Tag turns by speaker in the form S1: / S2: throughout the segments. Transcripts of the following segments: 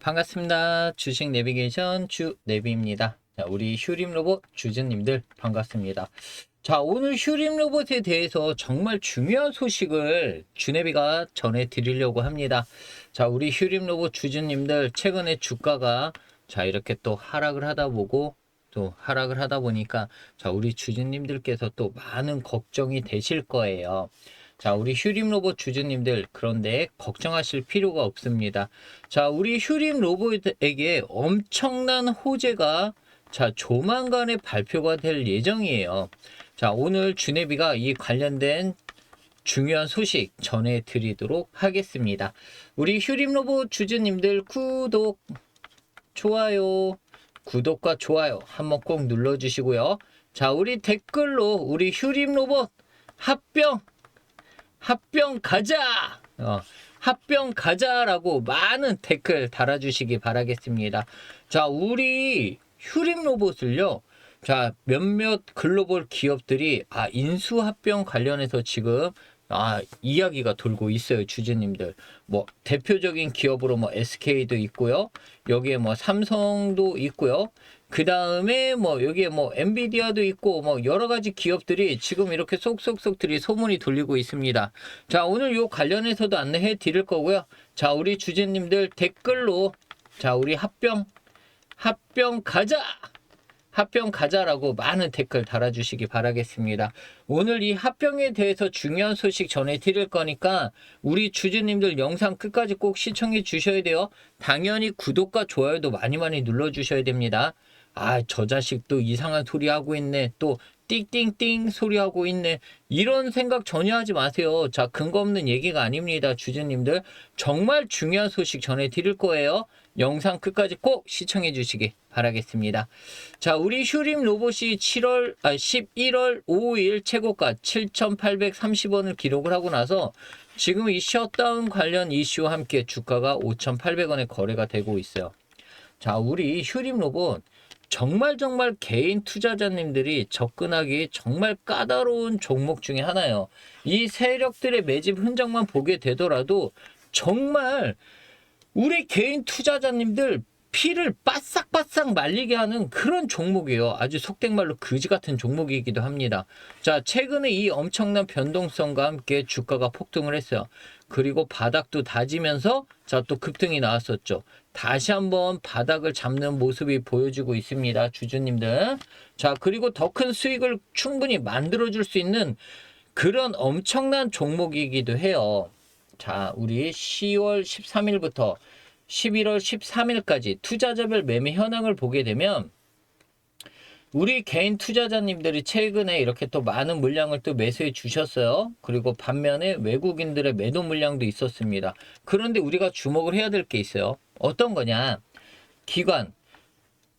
S1: 반갑습니다. 주식 내비게이션 주 내비입니다. 자, 우리 휴림 로봇 주주님들 반갑습니다. 자, 오늘 휴림 로봇에 대해서 정말 중요한 소식을 주내비가 전해 드리려고 합니다. 자, 우리 휴림 로봇 주주님들 최근에 주가가 자, 이렇게 또 하락을 하다 보고 또 하락을 하다 보니까 자, 우리 주주님들께서 또 많은 걱정이 되실 거예요. 자, 우리 휴림 로봇 주주님들, 그런데 걱정하실 필요가 없습니다. 자, 우리 휴림 로봇에게 엄청난 호재가 자, 조만간에 발표가 될 예정이에요. 자, 오늘 주네비가 이 관련된 중요한 소식 전해드리도록 하겠습니다. 우리 휴림 로봇 주주님들 구독, 좋아요, 구독과 좋아요 한번 꼭 눌러주시고요. 자, 우리 댓글로 우리 휴림 로봇 합병 합병 가자! 어, 합병 가자라고 많은 댓글 달아주시기 바라겠습니다. 자, 우리 휴림 로봇을요. 자, 몇몇 글로벌 기업들이 아, 인수 합병 관련해서 지금 아, 이야기가 돌고 있어요, 주주님들. 뭐, 대표적인 기업으로 뭐, SK도 있고요. 여기에 뭐, 삼성도 있고요. 그 다음에 뭐, 여기에 뭐, 엔비디아도 있고, 뭐, 여러 가지 기업들이 지금 이렇게 쏙쏙쏙들이 소문이 돌리고 있습니다. 자, 오늘 요 관련해서도 안내해 드릴 거고요. 자, 우리 주주님들 댓글로, 자, 우리 합병, 합병 가자! 합병 가자라고 많은 댓글 달아주시기 바라겠습니다. 오늘 이 합병에 대해서 중요한 소식 전해드릴 거니까 우리 주주님들 영상 끝까지 꼭 시청해 주셔야 돼요. 당연히 구독과 좋아요도 많이 많이 눌러주셔야 됩니다. 아, 저 자식 또 이상한 소리 하고 있네. 또 띵띵띵 소리 하고 있네. 이런 생각 전혀 하지 마세요. 자, 근거 없는 얘기가 아닙니다. 주주님들. 정말 중요한 소식 전해드릴 거예요. 영상 끝까지 꼭 시청해 주시기 바라겠습니다. 자, 우리 휴림 로봇이 7월, 아, 11월 5일 최고가 7,830원을 기록을 하고 나서 지금 이 셧다운 관련 이슈와 함께 주가가 5,800원에 거래가 되고 있어요. 자, 우리 휴림 로봇 정말 정말 개인 투자자님들이 접근하기 정말 까다로운 종목 중에 하나예요. 이 세력들의 매집 흔적만 보게 되더라도 정말 우리 개인 투자자님들 피를 바싹바싹 말리게 하는 그런 종목이에요. 아주 속된 말로 그지 같은 종목이기도 합니다. 자, 최근에 이 엄청난 변동성과 함께 주가가 폭등을 했어요. 그리고 바닥도 다지면서 자, 또 급등이 나왔었죠. 다시 한번 바닥을 잡는 모습이 보여지고 있습니다. 주주님들. 자, 그리고 더 큰 수익을 충분히 만들어 줄 수 있는 그런 엄청난 종목이기도 해요. 자, 우리 10월 13일부터 11월 13일까지 투자자별 매매 현황을 보게 되면 우리 개인 투자자님들이 최근에 이렇게 또 많은 물량을 또 매수해 주셨어요. 그리고 반면에 외국인들의 매도 물량도 있었습니다. 그런데 우리가 주목을 해야 될 게 있어요. 어떤 거냐? 기관,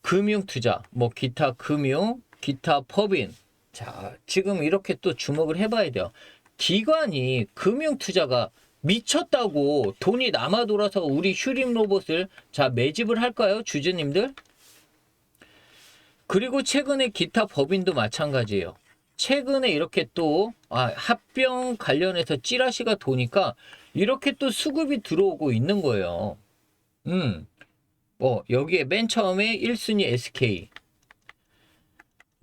S1: 금융 투자, 뭐 기타 금융, 기타 법인. 자, 지금 이렇게 또 주목을 해봐야 돼요. 기관이 금융 투자가 미쳤다고 돈이 남아 돌아서 우리 휴림 로봇을 자 매집을 할까요, 주주님들? 그리고 최근에 기타 법인도 마찬가지예요. 최근에 이렇게 또 아, 합병 관련해서 찌라시가 도니까 이렇게 또 수급이 들어오고 있는 거예요. 음, 뭐 여기에 맨 처음에 1순위 SK,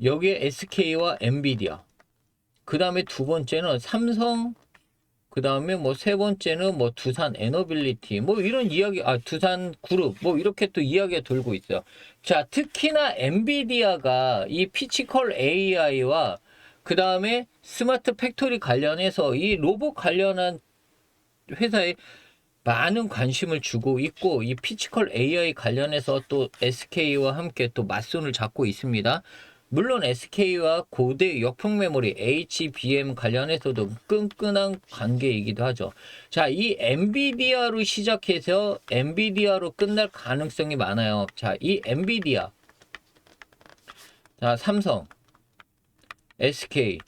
S1: 여기에 SK와 엔비디아, 그 다음에 두 번째는 삼성, 그 다음에 뭐 세 번째는 뭐 두산 에너빌리티 뭐 이런 이야기 아 두산 그룹 뭐 이렇게 또 이야기가 돌고 있어요. 자 특히나 엔비디아가 이 피치컬 AI와 그 다음에 스마트 팩토리 관련해서 이 로봇 관련한 회사에 많은 관심을 주고 있고 이 피치컬 AI 관련해서 또 SK와 함께 또 맞손을 잡고 있습니다. 물론 SK와 고대 역풍 메모리 HBM 관련해서도 끈끈한 관계이기도 하죠. 자, 이 엔비디아로 시작해서 엔비디아로 끝날 가능성이 많아요. 자, 이 엔비디아. 자, 삼성, SK,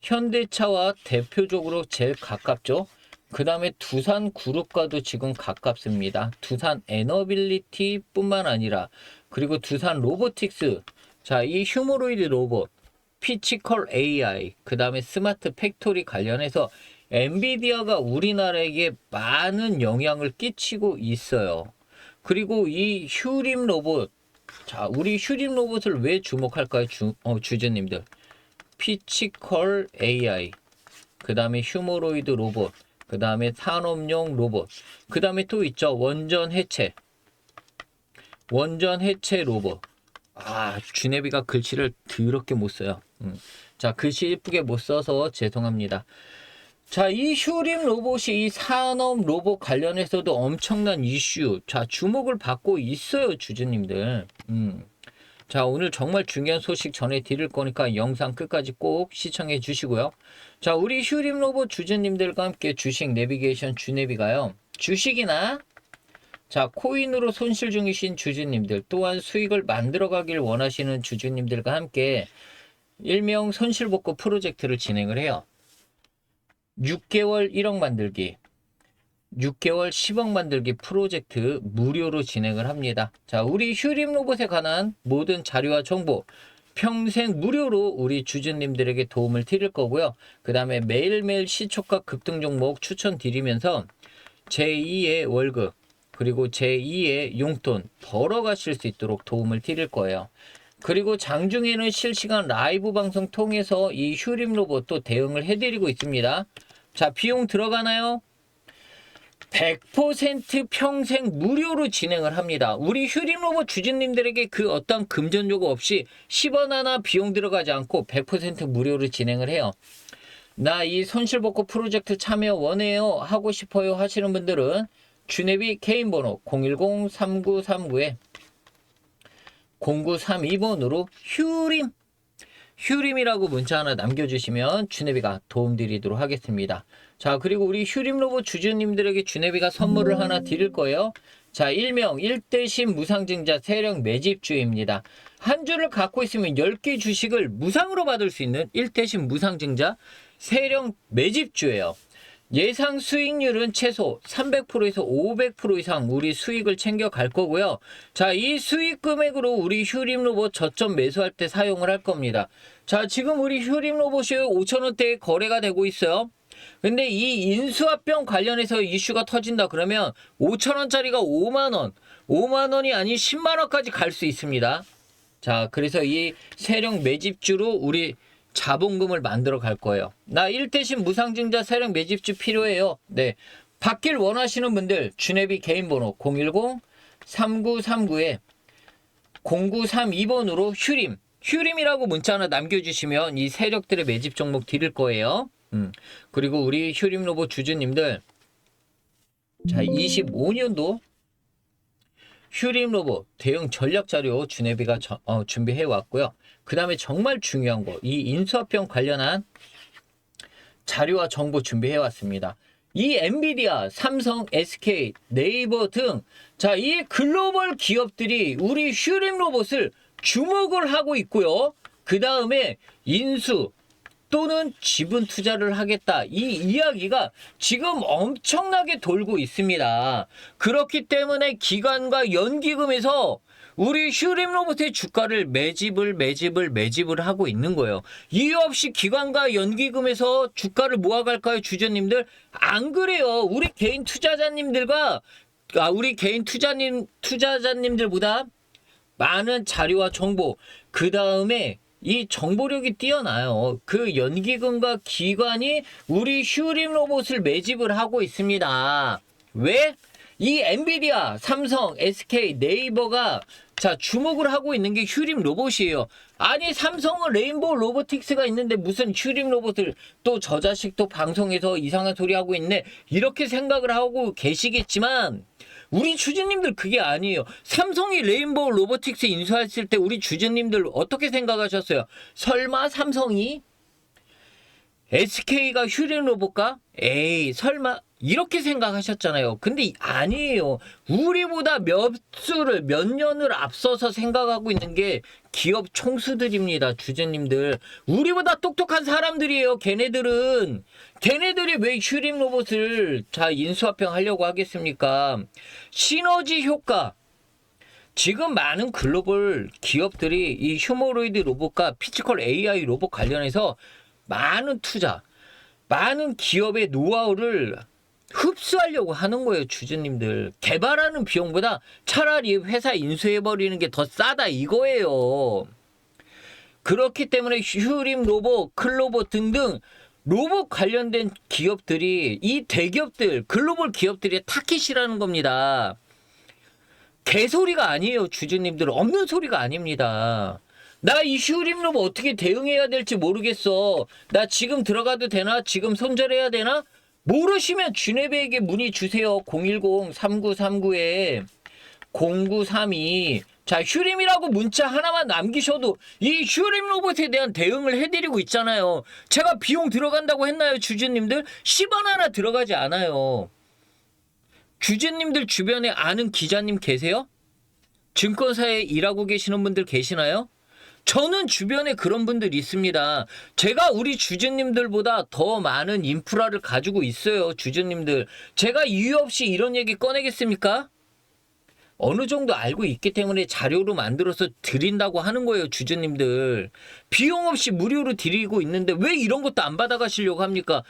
S1: 현대차와 대표적으로 제일 가깝죠. 그 다음에 두산 그룹과도 지금 가깝습니다. 두산 에너빌리티 뿐만 아니라 그리고 두산 로보틱스 자, 이 휴머로이드 로봇, 피치컬 AI, 그 다음에 스마트 팩토리 관련해서 엔비디아가 우리나라에게 많은 영향을 끼치고 있어요. 그리고 이 휴림 로봇. 자, 우리 휴림 로봇을 왜 주목할까요? 주, 어, 주주님들. 피치컬 AI. 그 다음에 휴머로이드 로봇. 그 다음에 산업용 로봇. 그 다음에 또 있죠. 원전 해체. 원전 해체 로봇. 아, 주네비가 글씨를 더럽게 못 써요. 음. 자, 글씨 예쁘게 못 써서 죄송합니다. 자, 이 휴림 로봇이 이 산업 로봇 관련해서도 엄청난 이슈, 자, 주목을 받고 있어요, 주주님들. 음. 자, 오늘 정말 중요한 소식 전해드릴 거니까 영상 끝까지 꼭 시청해 주시고요. 자, 우리 휴림 로봇 주주님들과 함께 주식 내비게이션 주네비가요. 주식이나 자, 코인으로 손실 중이신 주주님들 또한 수익을 만들어 가길 원하시는 주주님들과 함께 일명 손실 복구 프로젝트를 진행을 해요. 6개월 1억 만들기, 6개월 10억 만들기 프로젝트 무료로 진행을 합니다. 자, 우리 휴림 로봇에 관한 모든 자료와 정보 평생 무료로 우리 주주님들에게 도움을 드릴 거고요. 그 다음에 매일매일 시초가 급등 종목 추천드리면서 제2의 월급, 그리고 제2의 용돈 벌어가실 수 있도록 도움을 드릴 거예요. 그리고 장중에는 실시간 라이브 방송 통해서 이 휴림 로봇도 대응을 해드리고 있습니다. 자, 비용 들어가나요? 100% 평생 무료로 진행을 합니다. 우리 휴림 로봇 주주님들에게 그 어떤 금전 요구 없이 10원 하나 비용 들어가지 않고 100% 무료로 진행을 해요. 나 이 손실복구 프로젝트 참여 원해요 하고 싶어요 하시는 분들은 주네비 개인 번호 010-3939에 0932번으로 휴림 휴림이라고 문자 하나 남겨주시면 주네비가 도움드리도록 하겠습니다. 자 그리고 우리 휴림 로봇 주주님들에게 주네비가 선물을 하나 드릴 거예요. 자 일명 1대신 무상증자 세력 매집주입니다. 한 주를 갖고 있으면 10개 주식을 무상으로 받을 수 있는 1대신 무상증자 세력 매집주예요. 예상 수익률은 최소 300%에서 500% 이상 우리 수익을 챙겨 갈 거고요. 자, 이 수익 금액으로 우리 휴림 로봇 저점 매수할 때 사용을 할 겁니다. 자, 지금 우리 휴림 로봇이 5천원대에 거래가 되고 있어요. 근데 이 인수합병 관련해서 이슈가 터진다 그러면 5천원짜리가 5만원, 5만원이 아닌 10만원까지 갈 수 있습니다. 자, 그래서 이 세력 매집주로 우리 자본금을 만들어 갈 거예요. 나 1대신 무상증자 세력 매집주 필요해요. 네. 받길 원하시는 분들 주네비 개인 번호 010-3939에 0932번으로 휴림, 휴림이라고 문자 하나 남겨주시면 이 세력들의 매집 종목 드릴 거예요. 음. 그리고 우리 휴림 로봇 주주님들 자 25년도 휴림 로봇 대응 전략 자료 주네비가 저- 어, 준비해 왔고요. 그 다음에 정말 중요한 거, 이 인수합병 관련한 자료와 정보 준비해 왔습니다. 이 엔비디아, 삼성, SK, 네이버 등, 자, 이 글로벌 기업들이 우리 휴림 로봇을 주목을 하고 있고요. 그 다음에 인수, 또는 지분 투자를 하겠다. 이 이야기가 지금 엄청나게 돌고 있습니다. 그렇기 때문에 기관과 연기금에서 우리 휴림 로봇의 주가를 매집을 매집을 매집을 하고 있는 거예요. 이유 없이 기관과 연기금에서 주가를 모아갈까요, 주주님들? 안 그래요. 우리 개인 투자자님들과 아, 우리 개인 투자님 투자자님들보다 많은 자료와 정보, 그 다음에 이 정보력이 뛰어나요. 그 연기금과 기관이 우리 휴림 로봇을 매집을 하고 있습니다. 왜? 이 엔비디아, 삼성, SK, 네이버가 자 주목을 하고 있는 게 휴림 로봇이에요. 아니 삼성은 레인보우 로보틱스가 있는데 무슨 휴림 로봇을 또 저 자식 또 방송에서 이상한 소리 하고 있네 이렇게 생각을 하고 계시겠지만 우리 주주님들 그게 아니에요. 삼성이 레인보우 로보틱스 인수했을 때 우리 주주님들 어떻게 생각하셨어요? 설마 삼성이 SK가 휴림 로봇가? 에이, 설마 이렇게 생각하셨잖아요. 근데 아니에요. 우리보다 몇 수를 몇 년을 앞서서 생각하고 있는 게 기업 총수들입니다. 주주님들. 우리보다 똑똑한 사람들이에요. 걔네들은 걔네들이 왜 휴림 로봇을 자 인수합병 하려고 하겠습니까? 시너지 효과 지금 많은 글로벌 기업들이 이 휴머로이드 로봇과 피지컬 AI 로봇 관련해서 많은 투자, 많은 기업의 노하우를 흡수하려고 하는 거예요, 주주님들. 개발하는 비용보다 차라리 회사 인수해버리는 게 더 싸다 이거예요. 그렇기 때문에 휴림 로봇, 클로봇 등등 로봇 관련된 기업들이 이 대기업들, 글로벌 기업들이 타깃이라는 겁니다. 개소리가 아니에요, 주주님들. 없는 소리가 아닙니다. 나 이 휴림 로봇 어떻게 대응해야 될지 모르겠어. 나 지금 들어가도 되나? 지금 손절해야 되나? 모르시면 주네베에게 문의 주세요. 010-3939에 0932. 자, 휴림이라고 문자 하나만 남기셔도 이 휴림 로봇에 대한 대응을 해드리고 있잖아요. 제가 비용 들어간다고 했나요, 주주님들? 10원 하나 들어가지 않아요. 주주님들 주변에 아는 기자님 계세요? 증권사에 일하고 계시는 분들 계시나요? 저는 주변에 그런 분들 있습니다. 제가 우리 주주님들보다 더 많은 인프라를 가지고 있어요, 주주님들. 제가 이유 없이 이런 얘기 꺼내겠습니까? 어느 정도 알고 있기 때문에 자료로 만들어서 드린다고 하는 거예요, 주주님들. 비용 없이 무료로 드리고 있는데 왜 이런 것도 안 받아가시려고 합니까?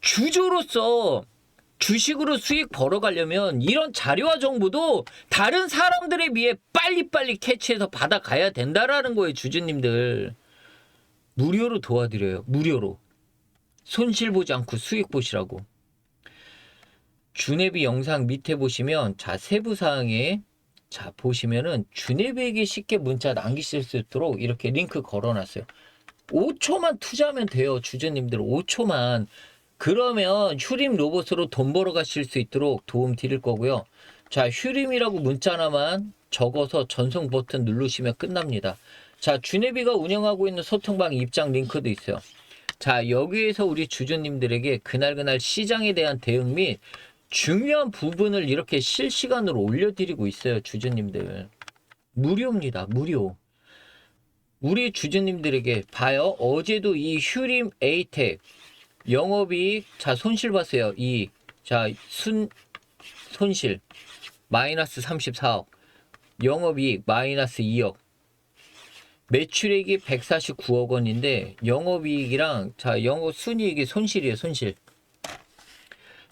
S1: 주주로서 주식으로 수익 벌어가려면 이런 자료와 정보도 다른 사람들에 비해 빨리빨리 캐치해서 받아가야 된다라는 거예요, 주주님들. 무료로 도와드려요, 무료로. 손실 보지 않고 수익 보시라고. 주네비 영상 밑에 보시면 자 세부 사항에 자 보시면은 주네비에게 쉽게 문자 남기실 수 있도록 이렇게 링크 걸어놨어요. 5초만 투자하면 돼요, 주주님들 5초만. 그러면 휴림 로봇으로 돈 벌어 가실 수 있도록 도움 드릴 거고요. 자, 휴림이라고 문자 하나만 적어서 전송 버튼 누르시면 끝납니다. 자, 주네비가 운영하고 있는 소통방 입장 링크도 있어요. 자, 여기에서 우리 주주님들에게 그날그날 시장에 대한 대응 및 중요한 부분을 이렇게 실시간으로 올려드리고 있어요, 주주님들. 무료입니다, 무료. 우리 주주님들에게 봐요. 어제도 이 휴림 에이텍 영업이익 자 손실 봤어요. 이자순 손실. 마이너스 34억. 영업이익 마이너스 2억. 매출액이 149억 원인데 영업이익이랑 자 영업 순이익이 손실이에요 손실.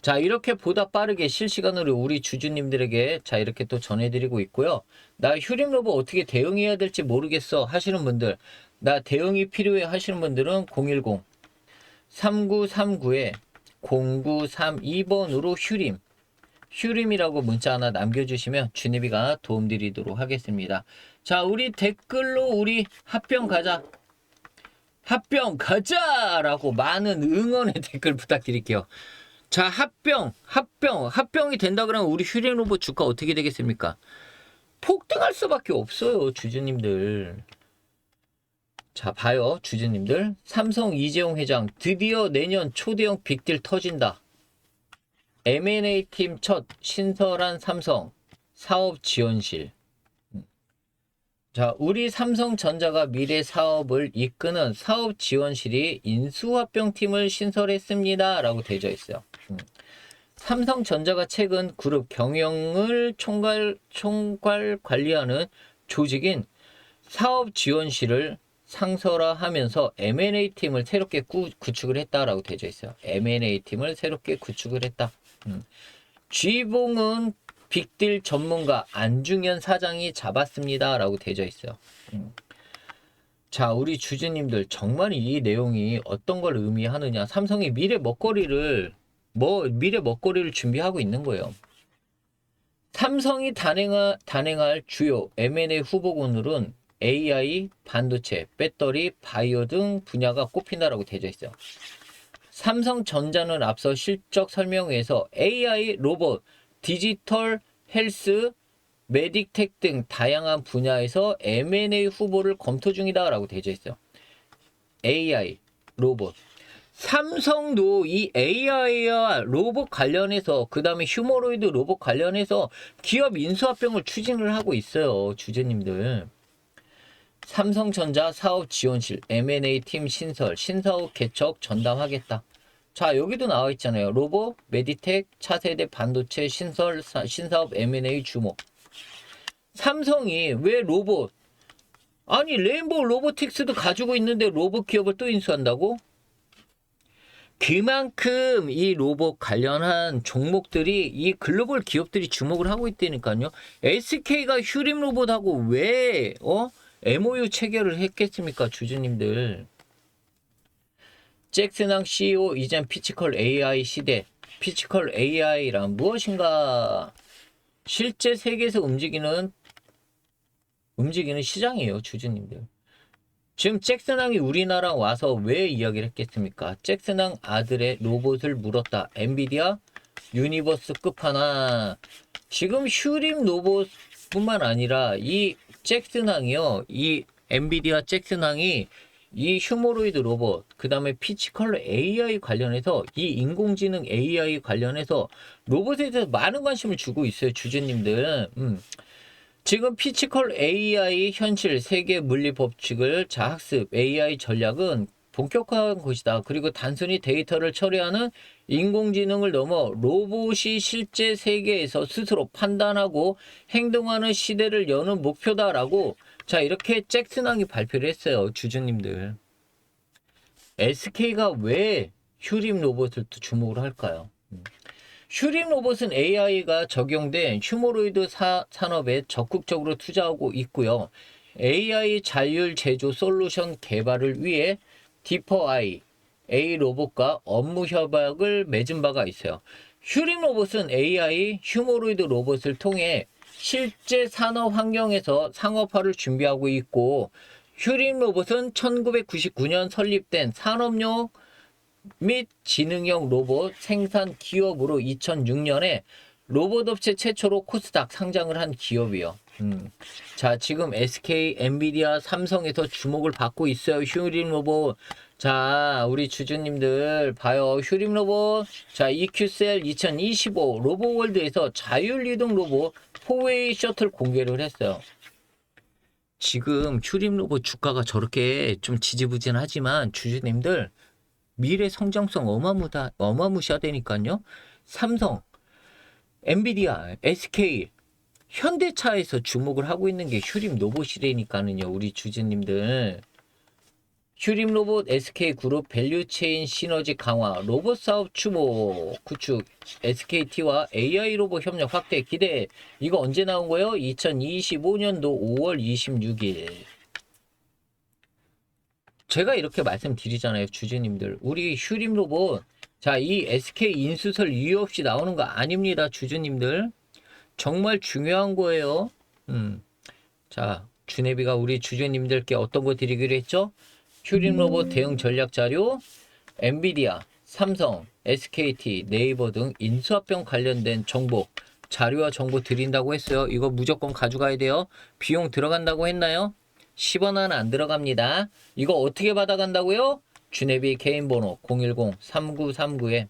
S1: 자 이렇게 보다 빠르게 실시간으로 우리 주주님들에게 자 이렇게 또 전해드리고 있고요. 나 휴림 로봇 어떻게 대응해야 될지 모르겠어 하시는 분들 나 대응이 필요해 하시는 분들은 010 3939에 0932번으로 휴림 휴림이라고 문자 하나 남겨주시면 주니비가 도움드리도록 하겠습니다. 자, 우리 댓글로 우리 합병 가자. 합병 가자 라고 많은 응원의 댓글 부탁드릴게요. 자, 합병, 합병, 합병이 된다 그러면 우리 휴림 로봇 주가 어떻게 되겠습니까? 폭등할 수밖에 없어요, 주주님들. 자, 봐요, 주주님들. 삼성 이재용 회장 드디어 내년 초대형 빅딜 터진다. M&A 팀 첫 신설한 삼성 사업 지원실. 음. 자, 우리 삼성전자가 미래 사업을 이끄는 사업 지원실이 인수합병 팀을 신설했습니다. 라고 되어 있어요. 음. 삼성전자가 최근 그룹 경영을 총괄, 총괄 관리하는 조직인 사업 지원실을 상설화 하면서 M&A 팀을 새롭게 구, 구축을 했다라고 되어 있어요. M&A 팀을 새롭게 구축을 했다. 음. 쥐봉은 빅딜 전문가 안중현 사장이 잡았습니다라고 되어 있어요. 음. 자, 우리 주주님들 정말 이 내용이 어떤 걸 의미하느냐? 삼성이 미래 먹거리를 뭐 미래 먹거리를 준비하고 있는 거예요. 삼성이 단행하, 단행할 주요 M&A 후보군들은 AI, 반도체, 배터리, 바이오 등 분야가 꼽힌다라고 되어 있어요. 삼성전자는 앞서 실적 설명회에서 AI, 로봇, 디지털, 헬스, 메딕텍 등 다양한 분야에서 M&A 후보를 검토 중이다라고 되어 있어요. AI, 로봇. 삼성도 이 AI와 로봇 관련해서 그 다음에 휴머로이드 로봇 관련해서 기업 인수합병을 추진을 하고 있어요. 주주님들. 삼성전자 사업 지원실 M&A 팀 신설 신사업 개척 전담하겠다. 자 여기도 나와 있잖아요. 로보, 메디텍, 차세대 반도체 신설 신사업 M&A 주목. 삼성이 왜 로봇? 아니 레인보우 로보틱스도 가지고 있는데 로봇 기업을 또 인수한다고? 그만큼 이 로봇 관련한 종목들이 이 글로벌 기업들이 주목을 하고 있다니까요. SK가 휴림 로봇하고 왜 어? MOU 체결을 했겠습니까, 주주님들? 잭슨왕 CEO 이젠 피치컬 AI 시대. 피치컬 AI란 무엇인가? 실제 세계에서 움직이는 움직이는 시장이에요, 주주님들. 지금 잭슨왕이 우리나라 와서 왜 이야기를 했겠습니까? 잭슨왕 아들의 로봇을 물었다. 엔비디아 유니버스 끝판왕. 지금 휴림 로봇뿐만 아니라 이 잭슨왕이요. 이 엔비디아 잭슨왕이 이 휴머로이드 로봇, 그 다음에 피치컬러 AI 관련해서 이 인공지능 AI 관련해서 로봇에 대해서 많은 관심을 주고 있어요, 주주님들. 음. 지금 피치컬 AI 현실 세계 물리 법칙을 자학습 AI 전략은 본격화한 것이다. 그리고 단순히 데이터를 처리하는 인공지능을 넘어 로봇이 실제 세계에서 스스로 판단하고 행동하는 시대를 여는 목표다라고 자 이렇게 잭슨왕이 발표를 했어요. 주주님들. SK가 왜 휴림 로봇을 또 주목을 할까요? 음. 휴림 로봇은 AI가 적용된 휴머로이드 사, 산업에 적극적으로 투자하고 있고요. AI 자율 제조 솔루션 개발을 위해 디퍼아이 A 로봇과 업무 협약을 맺은 바가 있어요. 휴림 로봇은 AI 휴머로이드 로봇을 통해 실제 산업 환경에서 상업화를 준비하고 있고 휴림 로봇은 1999년 설립된 산업용 및 지능형 로봇 생산 기업으로 2006년에 로봇 업체 최초로 코스닥 상장을 한 기업이요. 음. 자, 지금 SK, 엔비디아, 삼성에서 주목을 받고 있어요. 휴림 로봇. 자, 우리 주주님들 봐요. 휴림 로봇. 자, EQ셀 2025 로봇월드에서 자율이동 로봇 포웨이 셔틀 공개를 했어요. 지금 휴림 로봇 주가가 저렇게 좀 지지부진하지만 주주님들 미래 성장성 어마무다 어마무시하다니까요. 삼성, 엔비디아, SK, 현대차에서 주목을 하고 있는 게 휴림 로봇이라니까는요. 우리 주주님들. 휴림 로봇 SK 그룹 밸류체인 시너지 강화, 로봇 사업 추모 구축, SKT와 AI 로봇 협력 확대 기대. 이거 언제 나온 거예요? 2025년도 5월 26일. 제가 이렇게 말씀드리잖아요, 주주님들. 우리 휴림 로봇, 자, 이 SK 인수설 이유 없이 나오는 거 아닙니다, 주주님들. 정말 중요한 거예요. 음. 자, 주네비가 우리 주주님들께 어떤 거 드리기로 했죠? 휴림 로봇 대응 전략 자료, 엔비디아, 삼성, SKT, 네이버 등 인수합병 관련된 정보, 자료와 정보 드린다고 했어요. 이거 무조건 가져가야 돼요. 비용 들어간다고 했나요? 10원 하나 안 들어갑니다. 이거 어떻게 받아간다고요? 주네비 개인 번호 010-3939에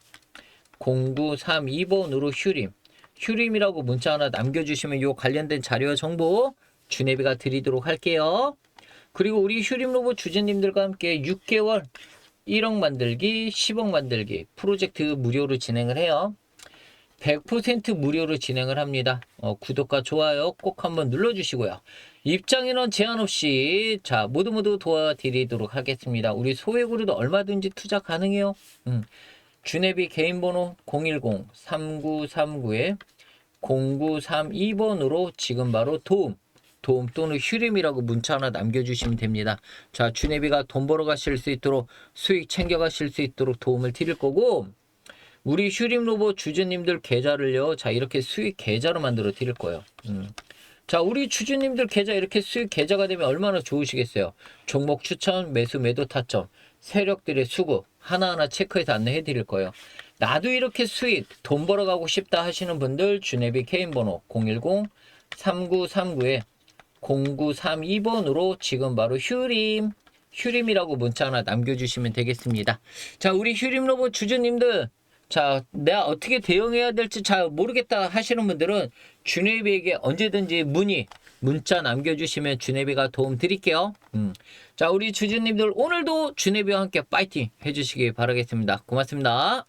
S1: 0932번으로 휴림. 휴림이라고 문자 하나 남겨주시면 요 관련된 자료와 정보 주네비가 드리도록 할게요. 그리고 우리 휴림 로봇 주주님들과 함께 6개월 1억 만들기, 10억 만들기 프로젝트 무료로 진행을 해요. 100% 무료로 진행을 합니다. 어, 구독과 좋아요 꼭 한번 눌러주시고요. 입장인원 제한 없이 자 모두 모두 도와드리도록 하겠습니다. 우리 소액으로도 얼마든지 투자 가능해요. 음. 주네비 개인 번호 010-3939에 0932번으로 지금 바로 도움 도움 또는 휴림이라고 문자 하나 남겨주시면 됩니다. 자, 주네비가 돈 벌어 가실 수 있도록 수익 챙겨 가실 수 있도록 도움을 드릴 거고, 우리 휴림 로봇 주주님들 계좌를요, 자, 이렇게 수익 계좌로 만들어 드릴 거예요. 음. 자, 우리 주주님들 계좌 이렇게 수익 계좌가 되면 얼마나 좋으시겠어요? 종목 추천, 매수, 매도 타점, 세력들의 수급 하나하나 체크해서 안내해 드릴 거예요. 나도 이렇게 수익, 돈 벌어가고 싶다 하시는 분들 주네비 개인 번호 010-3939에 0932번으로 지금 바로 휴림, 휴림이라고 문자 하나 남겨주시면 되겠습니다. 자, 우리 휴림 로봇 주주님들, 자, 내가 어떻게 대응해야 될지 잘 모르겠다 하시는 분들은 주네비에게 언제든지 문의, 문자 남겨주시면 주네비가 도움 드릴게요. 음. 자, 우리 주주님들 오늘도 주네비와 함께 파이팅 해주시기 바라겠습니다. 고맙습니다.